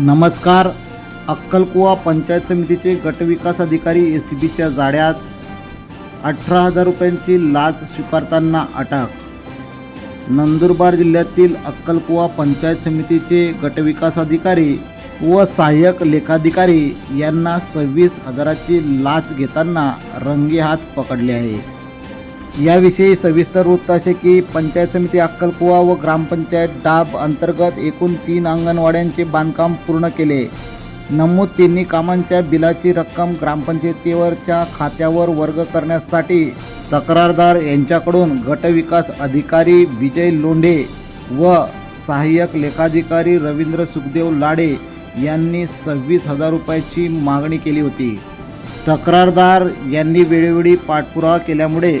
नमस्कार. अक्कलकुवा पंचायत समितीचे गटविकास अधिकारी ए सी बीच्या जाड्यात अठरा हजार रुपयांची लाच स्वीकारताना अटक. नंदुरबार जिल्ह्यातील अक्कलकुवा पंचायत समितीचे गटविकास अधिकारी व सहाय्यक लेखाधिकारी यांना सव्वीस हजाराची लाच घेताना रंगेहात पकडले आहे. याविषयी सविस्तर वृत्त असे की पंचायत समिती अक्कलकुवा व ग्रामपंचायत डाब अंतर्गत एकूण तीन अंगणवाड्यांचे बांधकाम पूर्ण केले. नमूद तिन्ही कामांच्या बिलाची रक्कम ग्रामपंचायतीवरच्या खात्यावर वर्ग करण्यासाठी तक्रारदार यांच्याकडून गटविकास अधिकारी विजय लोंढे व सहाय्यक लेखाधिकारी रवींद्र सुखदेव लाडे यांनी सव्वीस हजार रुपयाची मागणी केली होती. तक्रारदार यांनी वेळोवेळी पाठपुरावा केल्यामुळे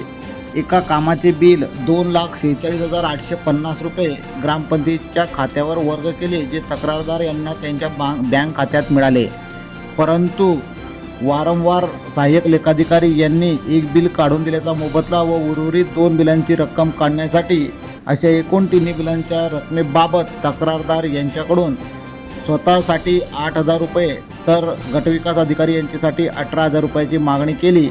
एका कामाचे बिल दोन लाख सेहेचाळीस हजार आठशे पन्नास रुपये ग्रामपंचायतीच्या खात्यावर वर्ग केले जे तक्रारदार यांना त्यांच्या बा बँक खात्यात मिळाले. परंतु वारंवार सहाय्यक लेखाधिकारी यांनी एक बिल काढून दिल्याचा मोबदला व उर्वरित दोन बिलांची रक्कम काढण्यासाठी अशा एकूण तिन्ही बिलांच्या रकमेबाबत तक्रारदार यांच्याकडून स्वतःसाठी आठ हजार रुपये तर गटविकास अधिकारी यांच्यासाठी अठरा हजार रुपयाची मागणी केली.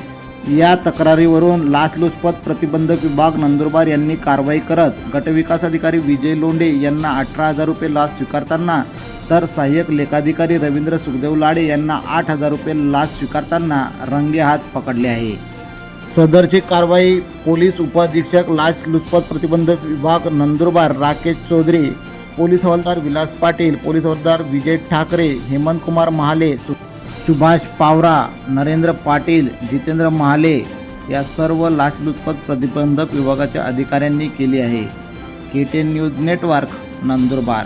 या तक्रारीवरून लाचलुचपत प्रतिबंधक विभाग नंदुरबार यांनी कारवाई करत गटविकास अधिकारी विजय लोंढे यांना अठरा हजार रुपये लाच स्वीकारताना तर सहाय्यक लेखाधिकारी रवींद्र सुखदेव लाडे यांना आठ हजार रुपये लाच स्वीकारताना रंगेहात पकडले आहे. सदरची कारवाई पोलीस उपाधीक्षक लाचलुचपत प्रतिबंधक विभाग नंदुरबार राकेश चौधरी पोलीस हवालदार विलास पाटील पोलीस हवालदार विजय ठाकरे हेमंत कुमार महाले सु सुभाष पावरा नरेंद्र पाटील जितेंद्र महाले या सर्व लाचलुचपत प्रतिबंधक विभागाच्या अधिकाऱ्यांनी केली आहे. K T news network Nandurbar.